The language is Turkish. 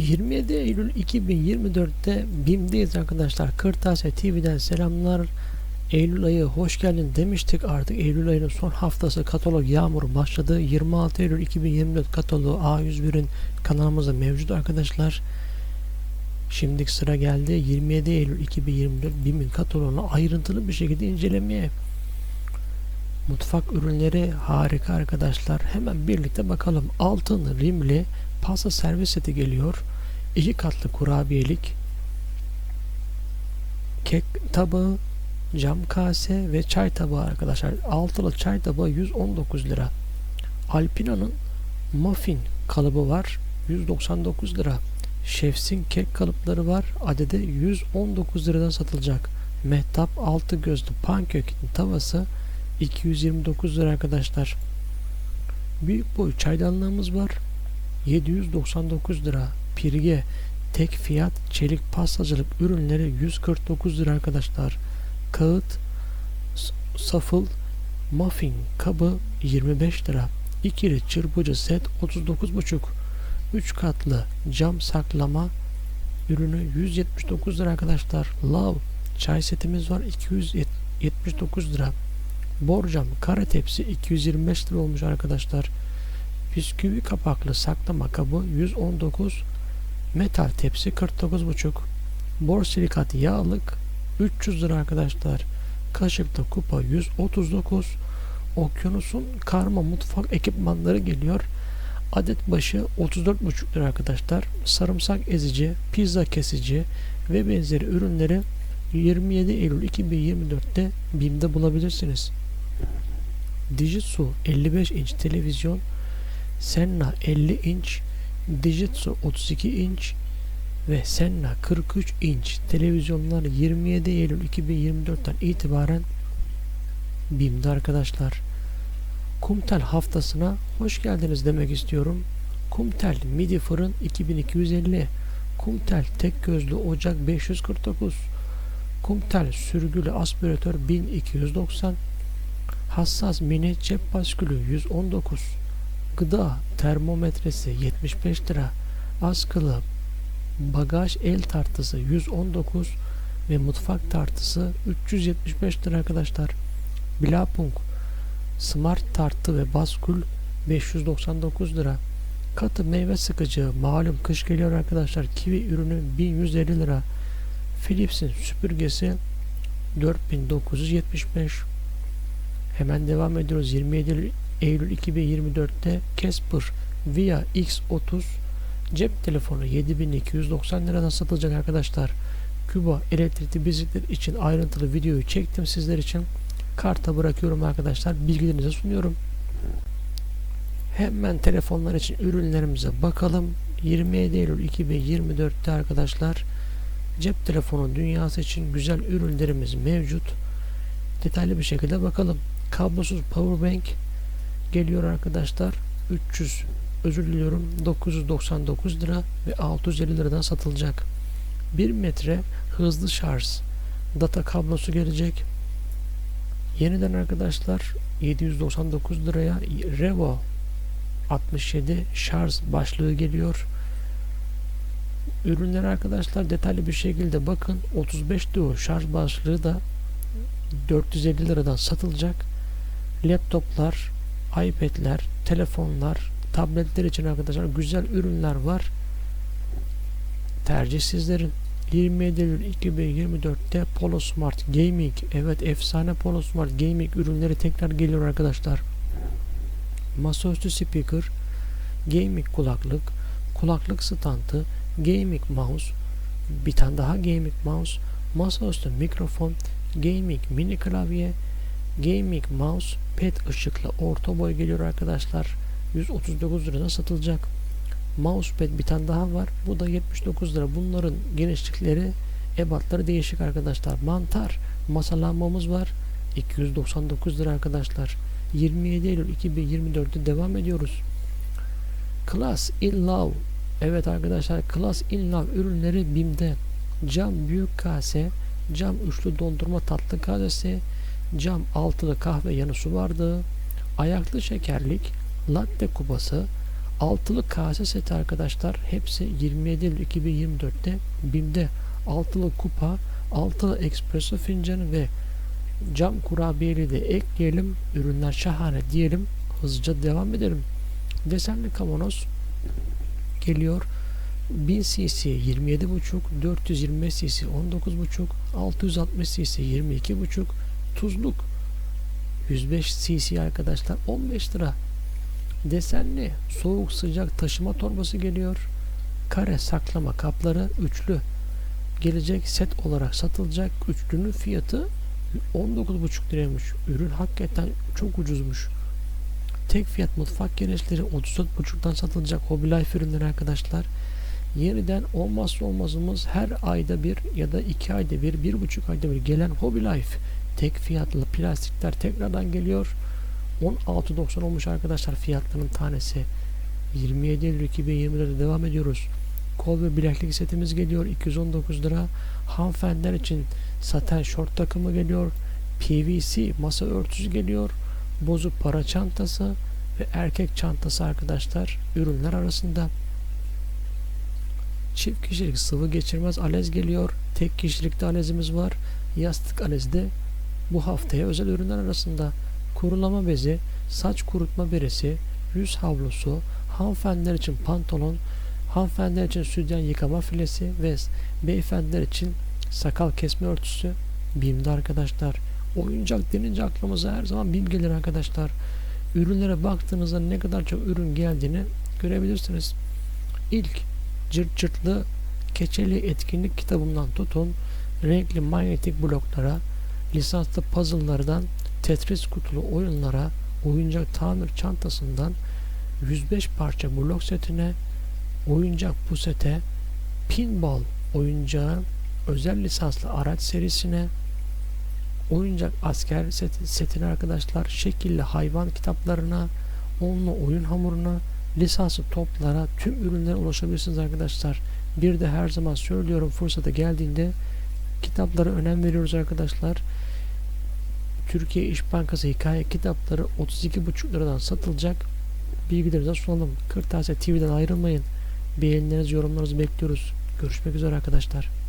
27 Eylül 2024'te BİM'deyiz arkadaşlar. Kırtasiye TV'den selamlar. Eylül ayı hoş geldin demiştik artık Eylül ayının son haftası katalog yağmur başladı. 26 Eylül 2024 kataloğu A101'in kanalımızda mevcut arkadaşlar. Şimdiki sıra geldi 27 Eylül 2024 BİM'in kataloğunu ayrıntılı bir şekilde incelemeye. Mutfak ürünleri harika arkadaşlar. Hemen birlikte bakalım. Altın rimli pasta servis seti geliyor. İki katlı kurabiyelik. Kek tabağı, cam kase ve çay tabağı arkadaşlar. Altılı çay tabağı 119 lira. Alpina'nın muffin kalıbı var. 199 lira. Şefs'in kek kalıpları var. Adede 119 liradan satılacak. Mehtap altı gözlü pankökin tavası 229 lira arkadaşlar. Büyük boy çaydanlığımız var. 799 lira. Pirge tek fiyat çelik pastacılık ürünleri 149 lira arkadaşlar. Kağıt safıl muffin kabı 25 lira. İkili çırpıcı set 39,5 3 katlı cam saklama ürünü 179 lira arkadaşlar. Love çay setimiz var 279 lira. Borcam kare tepsi 225 lira olmuş arkadaşlar. Bisküvi kapaklı saklama kabı 119 metal tepsi 49,5 borsilikat yağlık 300 lira arkadaşlar. Kaşıkta kupa 139 Okyanus'un karma mutfak ekipmanları geliyor. Adet başı 34,5 lira arkadaşlar. Sarımsak ezici, pizza kesici ve benzeri ürünleri 27 Eylül 2024'te BİM'de bulabilirsiniz. Dijitsu 55 inç televizyon, Senna 50 inç, Dijitsu 32 inç ve Senna 43 inç televizyonlar 27 Eylül 2024'ten itibaren BİM'de arkadaşlar. Kumtel haftasına hoş geldiniz demek istiyorum. Kumtel midi fırın 2250, Kumtel tek gözlü ocak 549, Kumtel sürgülü aspiratör 1290, Hassas mini cep baskülü 119, Gıda termometresi 75 lira, Askılı bagaj el tartısı 119 ve mutfak tartısı 375 lira arkadaşlar. Bilapunk Smart tartı ve baskül 599 lira. Katı meyve sıkıcı malum kış geliyor arkadaşlar. Kivi ürünü 1150 lira. Philips'in süpürgesi 4975. Hemen devam ediyoruz. 27 Eylül 2024'te Casper Via X30 cep telefonu 7290 liradan satılacak arkadaşlar. Küba elektrikli bisiklet için ayrıntılı videoyu çektim sizler için karta bırakıyorum arkadaşlar. Bilgilerinize sunuyorum. Hemen telefonlar için ürünlerimize bakalım. 27 Eylül 2024'te arkadaşlar cep telefonu dünyası için güzel ürünlerimiz mevcut. Detaylı bir şekilde bakalım. Kablosuz powerbank geliyor arkadaşlar. 300 özür diliyorum 999 lira ve 650 liradan satılacak. 1 metre hızlı şarj data kablosu gelecek. Yeniden arkadaşlar 799 liraya Revo 67 şarj başlığı geliyor. Ürünler arkadaşlar detaylı bir şekilde bakın 35 Duo şarj başlığı da 450 liradan satılacak. Laptoplar, iPad'ler, telefonlar, tabletler için arkadaşlar güzel ürünler var. Tercih sizlerin. 27 Eylül 2024'te Polo Smart Gaming evet efsane Polo Smart Gaming ürünleri tekrar geliyor arkadaşlar. Masaüstü speaker, gaming kulaklık, kulaklık standı, gaming mouse, bir tane daha gaming mouse, masaüstü mikrofon, gaming mini klavye, gaming mouse, pet ışıklı orta boy geliyor arkadaşlar. 139 liradan satılacak mousepad bir tane daha var. Bu da 79 lira. Bunların genişlikleri ebatları değişik arkadaşlar. Mantar masalanmamız var. 299 lira arkadaşlar. 27 Eylül 2024'te devam ediyoruz. Class in Love Evet arkadaşlar Class in Love ürünleri BİM'de cam büyük kase cam üçlü dondurma tatlı kasesi cam altılı kahve yanı su bardağı ayaklı şekerlik latte kupası Altılı kase seti arkadaşlar hepsi 27 Eylül 2024'te BİM'de altılı kupa, altılı espresso fincanı ve cam kurabiyeli de ekleyelim. Ürünler şahane diyelim. Hızlıca devam edelim. Desenli kavanoz geliyor. 1000 cc 27.5, 425 cc 19.5, 660 cc 22.5, tuzluk 105 cc arkadaşlar 15 lira. Desenli soğuk sıcak taşıma torbası geliyor. Kare saklama kapları üçlü gelecek set olarak satılacak. Üçlünün fiyatı 19,5 liraymış. Ürün hakikaten çok ucuzmuş. Tek fiyat mutfak gereçleri 34,5'tan satılacak Hobby Life ürünleri arkadaşlar. Yeniden olmazsa olmazımız her ayda bir ya da iki ayda bir, bir buçuk ayda bir gelen Hobby Life tek fiyatlı plastikler tekrardan geliyor. 16.90 olmuş arkadaşlar fiyatlarının tanesi. 27 Eylül 2020'de devam ediyoruz. Kol ve bileklik setimiz geliyor 219 lira. Hanımefendiler için saten şort takımı geliyor. PVC masa örtüsü geliyor. Bozuk para çantası ve erkek çantası arkadaşlar ürünler arasında. Çift kişilik sıvı geçirmez alez geliyor. Tek kişilikte alezimiz var. Yastık alezi de bu haftaya özel ürünler arasında. Kurulama bezi, saç kurutma beresi, yüz havlusu, hanımefendiler için pantolon, hanımefendiler için sütyen yıkama filesi ve beyefendiler için sakal kesme örtüsü BİM'de arkadaşlar. Oyuncak denince aklımıza her zaman BİM gelir arkadaşlar. Ürünlere baktığınızda ne kadar çok ürün geldiğini görebilirsiniz. İlk cırt cırtlı keçeli etkinlik kitabından tutun renkli manyetik bloklara, lisanslı puzzle'lardan Tetris kutulu oyunlara, oyuncak tamir çantasından 105 parça blok setine, oyuncak pusete, pinball oyuncağı, özel lisanslı araç serisine, oyuncak asker seti, setine arkadaşlar, şekilli hayvan kitaplarına, onlu oyun hamuruna, lisanslı toplara, tüm ürünlere ulaşabilirsiniz arkadaşlar. Bir de her zaman söylüyorum fırsatı geldiğinde kitaplara önem veriyoruz arkadaşlar. Türkiye İş Bankası hikaye kitapları 32,5 liradan satılacak. Bilgileri de sunalım. Kırtasiye TV'den ayrılmayın. Beğenilerinizi, yorumlarınızı bekliyoruz. Görüşmek üzere arkadaşlar.